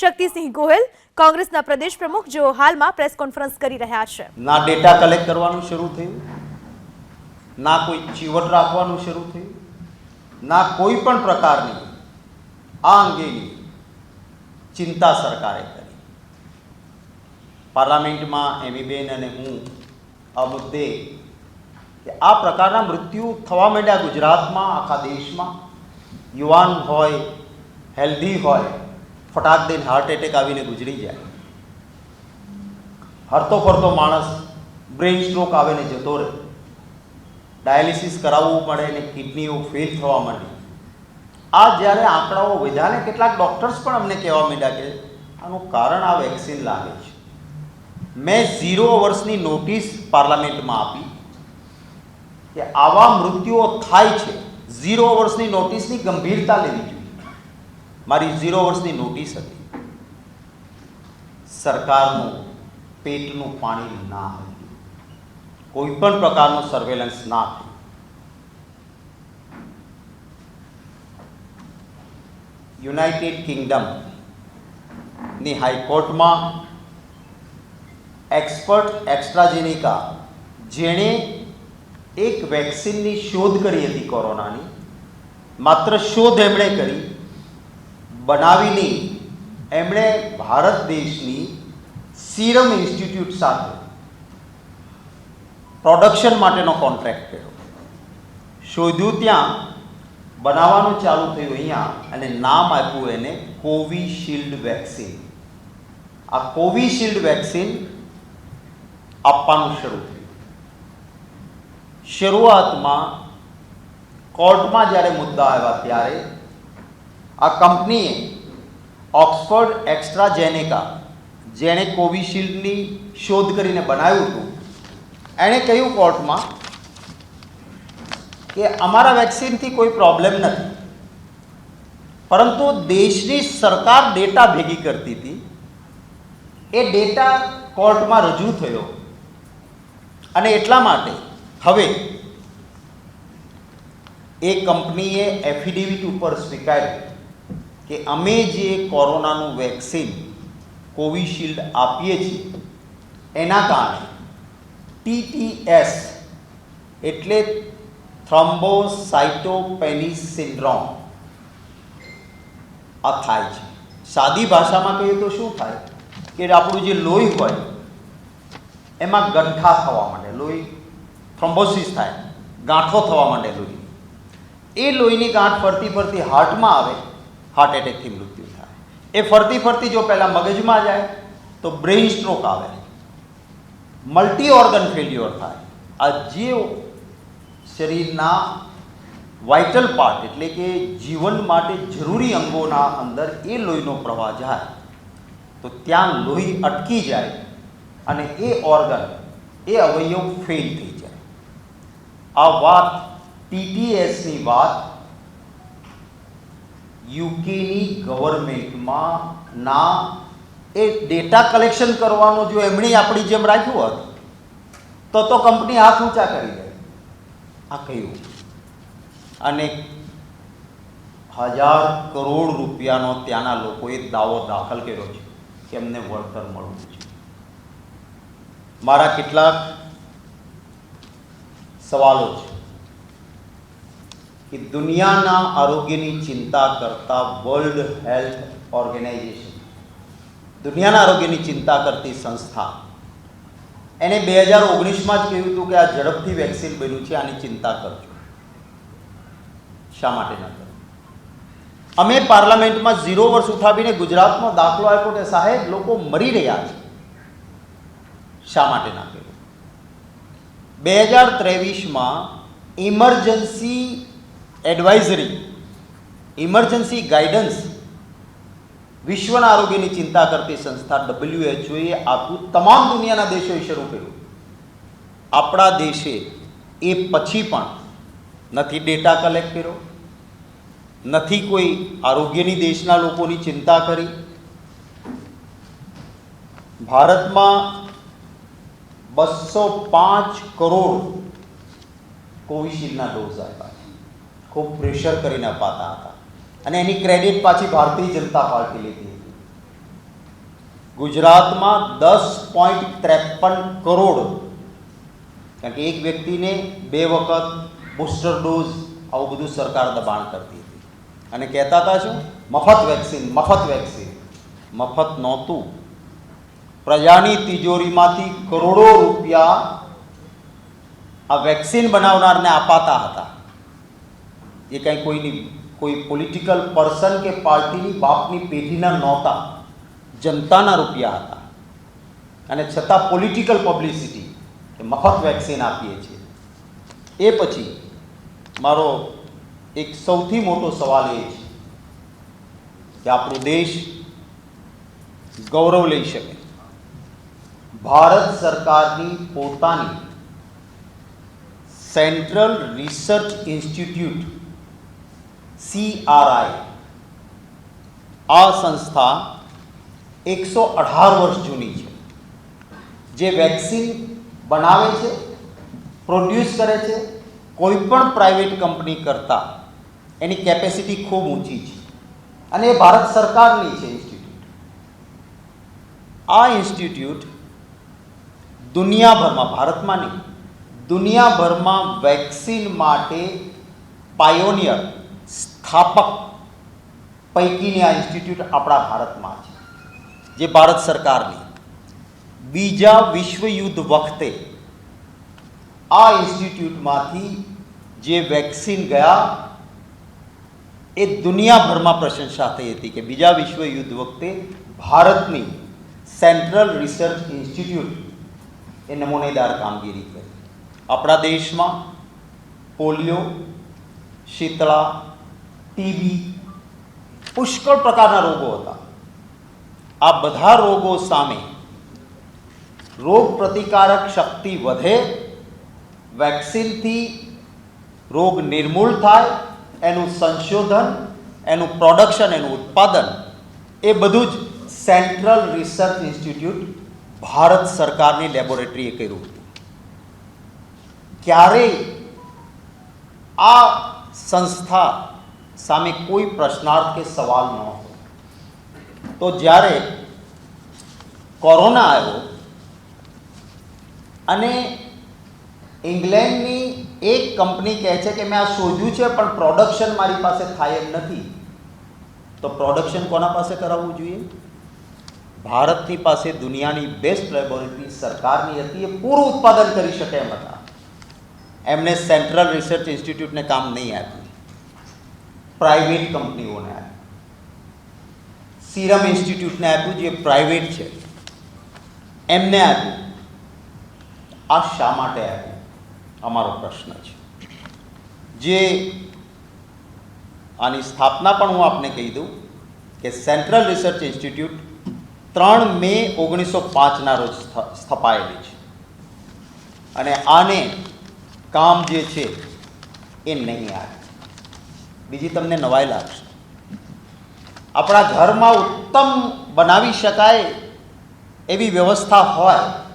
શક્તિસિંહ ગોહિલ કોંગ્રેસના પ્રદેશ પ્રમુખ જેઓ હાલમાં પ્રેસ કોન્ફરન્સ કરી રહ્યા છે. ના ડેટા કલેક્ટ કરવાનું શરૂ થયું, ના કોઈ ચીવટ રાખવાનું શરૂ થયું, ના કોઈ પણ પ્રકારની આ અંગેની ચિંતા સરકારે કરી. પાર્લામેન્ટમાં એમીબેન અને હું આ મુદ્દે કે આ પ્રકારના મૃત્યુ થવા માંડ્યા ગુજરાતમાં, આખા દેશમાં, યુવાન હોય, હેલ્ધી હોય ફટાક દઈને હાર્ટ એટેક આવીને ગુજરી જાય. હરતો ફરતો માણસ બ્રેઇન સ્ટ્રોક આવે ને જતો રહે. ડાયાલિસિસ કરાવવું પડે ને કિડનીઓ ફેલ થવા માંડી. આ જ્યારે આંકડાઓ વધ્યા ને કેટલાક ડૉક્ટર્સ પણ અમને કહેવા માંડ્યા કે આનું કારણ આ વેક્સિન લાગે છે. મેં ઝીરો વર્ષની નોટિસ પાર્લામેન્ટમાં આપી કે આવા મૃત્યુઓ થાય છે. ઝીરો વર્ષની નોટિસની ગંભીરતા લેવી જોઈએ. મારી ઝીરો વર્ષની નોટિસ હતી સરકારનું પેટનું પાણી ના હતું કોઈ પણ પ્રકારનું સર્વેલન્સ ના થયું યુનાઇટેડ કિંગડમની હાઈકોર્ટમાં એક્સપર્ટ એક્સ્ટ્રાજેનિકા જેણે એક વેક્સિનની શોધ કરી હતી કોરોનાની. માત્ર શોધ એમણે કરી બનાવી નહીં એમણે ભારત દેશની સીરમ ઇન્સ્ટિટ્યૂટ સાથે પ્રોડક્શન માટેનો કોન્ટ્રાક્ટ કર્યો. શોધ્યું ત્યાં બનાવવાનું ચાલુ થયું અહીંયા અને નામ આપ્યું એને કોવિશિલ્ડ વેક્સિન. આ કોવિશિલ્ડ વેક્સિન આપવાનું શરૂ થયું. શરૂઆતમાં કોર્ટમાં જ્યારે મુદ્દા આવ્યા ત્યારે આ કંપનીએ ઓક્સફર્ડ એક્સ્ટ્રાજેનેકા જેણે કોવિશિલ્ડની શોધ કરીને બનાવ્યું હતું, એણે કહ્યું કોર્ટમાં કે અમારા વેક્સિનથી કોઈ પ્રોબ્લેમ નથી. પરંતુ દેશની સરકાર ડેટા ભેગી કરતી હતી. એ ડેટા કોર્ટમાં રજૂ થયો. અને એટલા માટે હવે એ કંપનીએ એફિડેવિટ ઉપર સ્વીકાર્યું. કે અમે જે કોરોનાનું વેક્સિન કોવિશિલ્ડ આપીએ છીએ, એના કારણે ટીટીએસ એટલે થ્રોમ્બોસાઇટોપેનિસ સિન્ડ્રોમ આ થાય છે. સાદી ભાષામાં કહીએ તો શું થાય? કે આપણું જે લોહી હોય, એમાં ગંઠા થવા માંડે, લોહી થ્રોમ્બોસિસ થાય, ગાંઠો થવા માંડે લોહી. એ લોહીની ગાંઠ ફરતી ફરતી હાર્ટમાં આવે હાર્ટ એટેકથી મૃત્યુ થાય. એ ફરતી ફરતી જો પહેલાં મગજમાં જાય, તો બ્રેઇન સ્ટ્રોક આવે. મલ્ટી ઓર્ગન ફેલ્યોર થાય. આ જે શરીરના વાઇટલ પાર્ટ એટલે કે જીવન માટે જરૂરી અંગોના અંદર એ લોહીનો પ્રવાહ જાય. તો ત્યાં લોહી અટકી જાય અને એ ઓર્ગન એ અવયવ ફેલ થઈ જાય. આ વાત ટીટીએસની વાત યુકેની ગવર્મેન્ટમાં ના એ ડેટા કલેક્શન કરવાનું જો એમણે આપણી જેમ રાખ્યું હોત, તો તો કંપની હાથ ઊંચા કરી દે. આ કહ્યું. અને હજાર કરોડ રૂપિયાનો ત્યાંના લોકોએ દાવો દાખલ કર્યો છે કે એમને વળતર મળવું છે. મારા કેટલાક સવાલો છે. કે દુનિયાના આરોગ્યની ચિંતા કરતા વર્લ્ડ હેલ્થ ઓર્ગેનાઇઝેશન દુનિયાના આરોગ્યની ચિંતા કરતી સંસ્થા. એને બે હજાર ઓગણીસમાં જ કહ્યું હતું કે આ ઝડપથી વેક્સિન બન્યું છે, આની ચિંતા કરજો. શા માટે ન કરો? અમે પાર્લામેન્ટમાં ઝીરો વર્ષ ઉઠાવીને ગુજરાતનો દાખલો આપ્યો કે સાહેબ, લોકો મરી રહ્યા છે. શા માટે ના કર્યું? બે હજાર ત્રેવીસમાં ઇમરજન્સી એડવાઇઝરી ઇમરજન્સી ગાઈડન્સ વિશ્વના આરોગ્યની ચિંતા કરતી સંસ્થા ડબલ્યુએચઓએ આપ્યું તમામ દુનિયાના દેશોએ શરૂ કર્યું આપણા દેશે એ પછી પણ નથી ડેટા કલેક્ટ કર્યો, નથી કોઈ આરોગ્યની દેશના લોકોની ચિંતા કરી. ભારતમાં બસો પાંચ કરોડ કોવિશિલ્ડના ડોઝ આપ્યા છે. ખૂબ પ્રેશર કરીને અપાતા હતા. અને એની ક્રેડિટ પાછી ભારતીય જનતા પાર્ટી લીધી હતી. ગુજરાતમાં દસ પોઈન્ટ ત્રેપન કરોડ, કારણ કે એક વ્યક્તિને બે વખત બુસ્ટર ડોઝ આવું બધું સરકાર દબાણ કરતી હતી. અને કહેતા હતા શું? મફત વેક્સિન મફત વેક્સિન મફત નહોતું. પ્રજાની તિજોરીમાંથી કરોડો રૂપિયા આ વેક્સિન બનાવનારને અપાતા હતા. એ કંઈ કોઈની, કોઈ પોલિટિકલ પર્સન કે પાર્ટીની બાપની પેઢીના નહોતા. જનતાના રૂપિયા હતા. અને છતાં પોલિટિકલ પબ્લિસિટી કે મફત વેક્સિન આપીએ છીએ. એ પછી મારો એક સૌથી મોટો સવાલ એ છે કે આપણો દેશ ગૌરવ લઈ શકે. ભારત સરકારની પોતાની સેન્ટ્રલ રિસર્ચ ઇન્સ્ટિટ્યૂટ સીઆરઆઈ આ સંસ્થા એકસો અઢાર વર્ષ જૂની છે. જે વેક્સિન બનાવે છે, પ્રોડ્યુસ કરે છે કોઈ પણ પ્રાઇવેટ કંપની કરતાં એની કેપેસિટી ખૂબ ઊંચી છે. અને એ ભારત સરકારની છે ઇન્સ્ટિટ્યૂટ. આ ઇન્સ્ટિટ્યૂટ દુનિયાભરમાં, ભારતમાં નહીં, દુનિયાભરમાં વેક્સિન માટે પાયોનિયર સ્થાપક પૈકીની આ ઇન્સ્ટિટ્યૂટ આપણા ભારતમાં છે. જે ભારત સરકારની બીજા વિશ્વયુદ્ધ વખતે આ ઇન્સ્ટિટ્યૂટમાંથી જે વેક્સિન ગયા, એ દુનિયાભરમાં પ્રશંસા થઈ હતી કે બીજા વિશ્વયુદ્ધ વખતે ભારતની સેન્ટ્રલ રિસર્ચ ઇન્સ્ટિટ્યૂટ એ નમૂનેદાર કામગીરી કરી. આપણા દેશમાં પોલિયો, શીતળા ટીબી, પુષ્કળ પ્રકારના રોગો હતા. આ બધા રોગો સામે રોગ પ્રતિકારક શક્તિ વધે, વેક્સિનથી રોગ નિર્મૂળ થાય, એનું સંશોધન, એનું પ્રોડક્શન, એનું ઉત્પાદન એ બધું જ સેન્ટ્રલ રિસર્ચ ઇન્સ્ટિટ્યૂટ ભારત સરકારની લેબોરેટરીએ કર્યું હતું. ક્યારેય આ સંસ્થા સામે કોઈ પ્રશ્નાર્થ કે સવાલ ન હોય. તો જ્યારે કોરોના આવ્યો અને ઇંગ્લેન્ડની એક કંપની કહે છે કે મેં આ શોધ્યું છે, પણ પ્રોડક્શન મારી પાસે થાય એમ નથી, તો પ્રોડક્શન કોના પાસે કરાવવું જોઈએ? ભારતની પાસે દુનિયાની બેસ્ટ લેબોરેટરી સરકારની હતી, એ પૂરું ઉત્પાદન કરી શકે એમ હતા. એમને સેન્ટ્રલ રિસર્ચ ઇન્સ્ટિટ્યૂટને કામ નહીં આપ્યું. પ્રાઇવેટ કંપનીઓને આપ્યું. સિરમ ઇન્સ્ટિટ્યૂટને આપ્યું જે પ્રાઇવેટ છે. એમને આપ્યું. આ શા માટે આપ્યું? અમારો પ્રશ્ન છે. જે આની સ્થાપના પણ હું આપને કહી દઉં કે સેન્ટ્રલ રિસર્ચ ઇન્સ્ટિટ્યૂટ ત્રણ મે ઓગણીસો પાંચના રોજ સ્થપાયેલી છે. અને આને કામ જે છે એ નહીં આવે. બીજી તમને નવાઈ લાગશે. આપણા ઘરમાં ઉત્તમ બનાવી શકાય એવી વ્યવસ્થા હોય